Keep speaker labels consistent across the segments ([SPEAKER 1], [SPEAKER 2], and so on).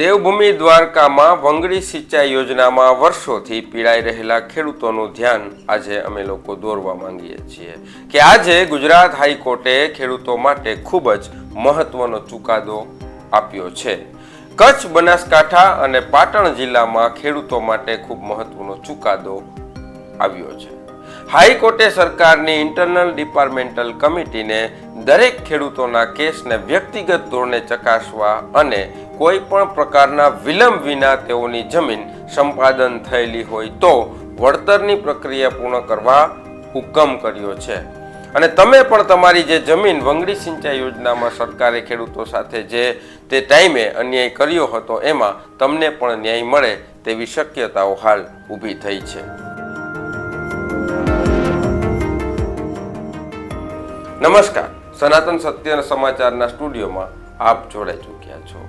[SPEAKER 1] દેવભૂમિ દ્વારકામાં વંગડી સિંચાઈ યોજનામાં વર્ષોથી પીડાઈ રહેલા ખેડૂતોનું ધ્યાન આજે અમે લોકો દોરવા માંગીએ છીએ કે આજે ગુજરાત હાઈકોર્ટે ખેડૂતો માટે ખૂબ જ મહત્વનો ચુકાદો આપ્યો છે. કચ્છ, બનાસકાંઠા અને પાટણ જિલ્લામાં ખેડૂતો માટે ખૂબ મહત્વનો ચુકાદો આવ્યો છે. હાઈકોર્ટે સરકારની ઇન્ટરનલ ડિપાર્ટમેન્ટલ કમિટીને દરેક ખેડૂતોના કેસને વ્યક્તિગત ધોરણે ચકાસવા અને કોઈ પણ પ્રકારના વિલંબ વિના તેઓની જમીન સંપાદન થયેલી હોય તો વળતરની પ્રક્રિયા પૂર્ણ કરવા હુકમ કર્યો છે. અને તમે પણ તમારી જે જમીન વંગડી સિંચાઈ યોજનામાં સરકારે ખેડૂતો સાથે જે તે ટાઈમે અન્યાય કર્યો હતો એમાં તમને પણ ન્યાય મળે તેવી શક્યતાઓ હાલ ઊભી થઈ છે. નમસ્કાર. સનાતન સત્ય સમાચારના સ્ટુડિયોમાં આપ જોડાઈ ચૂક્યા છો.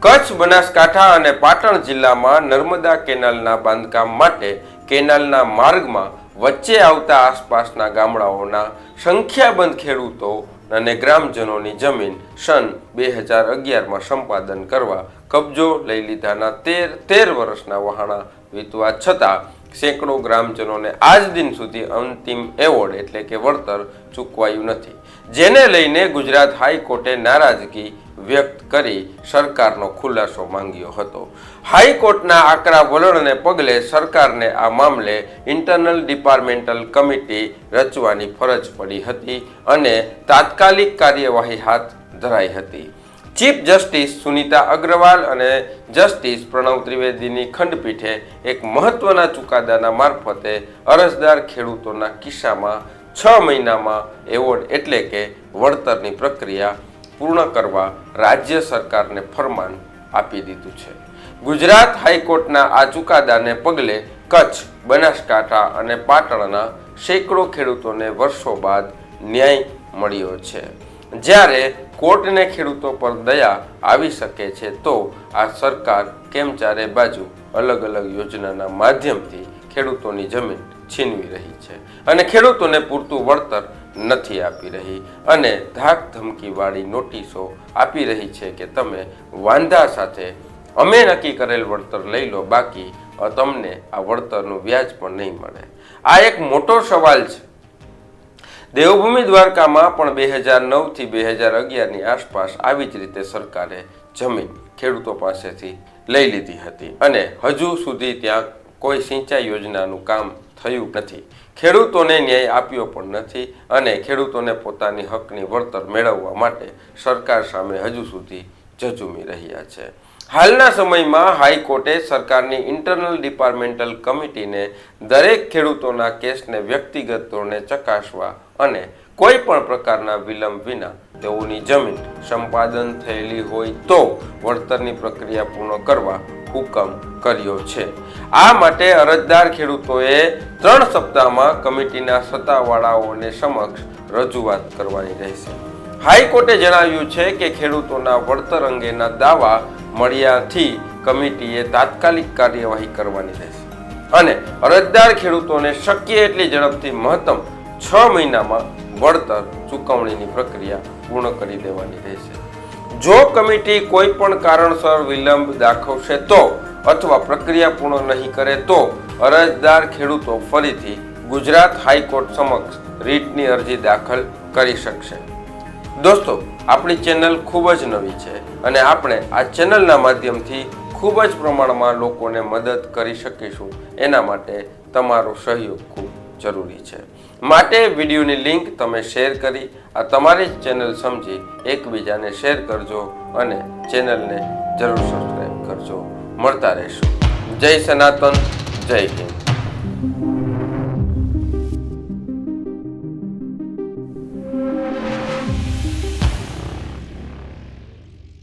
[SPEAKER 1] કચ્છ, બનાસકાંઠા અને પાટણ જિલ્લામાં નર્મદા કેનાલના બાંધકામ માટે કેનાલના માર્ગમાં વચ્ચે આવતા આસપાસના ગામડાઓના સંખ્યાબંધ ખેડૂતો અને ગ્રામજનોની જમીન સન બે હજાર અગિયારમાં સંપાદન કરવા કબજો લઈ લીધાના તેર તેર વર્ષના વહાણા વીતવા છતાં સેંકડો ગ્રામજનોને આજ દિન સુધી અંતિમ એવોર્ડ એટલે કે વળતર ચૂકવાયું નથી. જેને લઈને ગુજરાત હાઈકોર્ટે નારાજગી વ્યક્ત કરી સરકારનો ખુલાસો માંગ્યો હતો. હાઈકોર્ટના આકરા વલણને પગલે સરકારને આ મામલે ઇન્ટરનલ ડિપાર્ટમેન્ટલ કમિટી રચવાની ફરજ પડી હતી અને તાત્કાલિક કાર્યવાહી હાથ ધરાઈ હતી. ચીફ જસ્ટિસ સુનિતા અગ્રવાલ અને જસ્ટિસ પ્રણવ ત્રિવેદીની ખંડપીઠે એક મહત્વના ચુકાદાના મારફતે અરજદાર ખેડૂતોના કિસ્સામાં છ મહિનામાં એવોર્ડ એટલે કે વળતરની પ્રક્રિયા પૂર્ણ કરવા રાજ્ય સરકારને ફરમાન આપી દીધું છે. ગુજરાત હાઈકોર્ટના આ ચુકાદાને પગલે કચ્છ, બનાસકાંઠા અને પાટણના સેંકડો ખેડૂતોને વર્ષો બાદ ન્યાય મળ્યો છે. જ્યારે કોર્ટને ખેડૂતો પર દયા આવી શકે છે, તો આ સરકાર કેમ ચારે બાજુ અલગ અલગ યોજનાના માધ્યમથી ખેડૂતોની જમીન છીનવી રહી છે? અને ખેડૂતોને પૂરતું વળતર નથી આપી રહી. અને ધાક ધમકીવાળી નોટિસો આપી રહી છે કે તમે વાંધા સાથે અમે નક્કી કરેલ વળતર લઈ લો, બાકી તમને આ વળતરનું વ્યાજ પણ નહીં મળે. આ એક મોટો સવાલ છે. દેવભૂમિ દ્વારકામાં પણ બે હજાર નવથી બે હજાર અગિયારની આસપાસ આવી જ રીતે સરકારે જમીન ખેડૂતો પાસેથી લઈ લીધી હતી. અને હજુ સુધી ત્યાં કોઈ સિંચાઈ યોજનાનું કામ થયું નથી. ખેડૂતોને ન્યાય આપ્યો પણ નથી અને ખેડૂતોને પોતાની હકની વળતર મેળવવા માટે સરકાર સામે હજુ સુધી ઝઝૂમી રહ્યા છે. હાલના સમયમાં હાઈકોર્ટે સરકારની ઇન્ટરનલ ડિપાર્ટમેન્ટલ કમિટીને દરેક ખેડૂતોના કેસને વ્યક્તિગત ધોરણે ચકાસવા અને કોઈ પણ પ્રકારના વિલંબ વિના તેઓની જમીન સંપાદન થયેલી હોય તો વળતરની પ્રક્રિયા પૂર્ણ કરવા હુકમ કર્યો છે. આ માટે અરજદાર ખેડૂતોએ ત્રણ સપ્તાહમાં કમિટીના સત્તાવાળાઓને સમક્ષ રજૂઆત કરવાની રહેશે. હાઈકોર્ટે જણાવ્યું છે કે ખેડૂતોના વળતર અંગેના દાવા મળ્યાથી કમિટીએ તાત્કાલિક કાર્યવાહી કરવાની રહેશે. અને અરજદાર ખેડૂતોને શક્ય એટલી ઝડપથી મહત્તમ છ મહિનામાં વળતર ચૂકવણીની પ્રક્રિયા પૂર્ણ કરી દેવાની રહેશે. જો કમિટી કોઈ પણ કારણસર વિલંબ દાખવશે તો અથવા પ્રક્રિયા પૂર્ણ નહીં કરે તો અરજદાર ખેડૂતો ફરીથી ગુજરાત હાઈકોર્ટ સમક્ષ રીટની અરજી દાખલ કરી શકશે. દોસ્તો, આપણી ચેનલ ખૂબ જ નવી છે અને આપણે આ ચેનલના માધ્યમથી ખૂબ જ પ્રમાણમાં લોકોને મદદ કરી શકીશું. એના માટે તમારો સહયોગ ખૂબ જરૂરી છે. માટે વિડીયોની લિંક તમે શેર કરી, આ તમારી જ ચેનલ સમજી એકબીજાને શેર કરજો અને ચેનલને જરૂર સબસ્ક્રાઈબ કરજો. મળતા રહેશો. જય સનાતન, જય હિન્દ.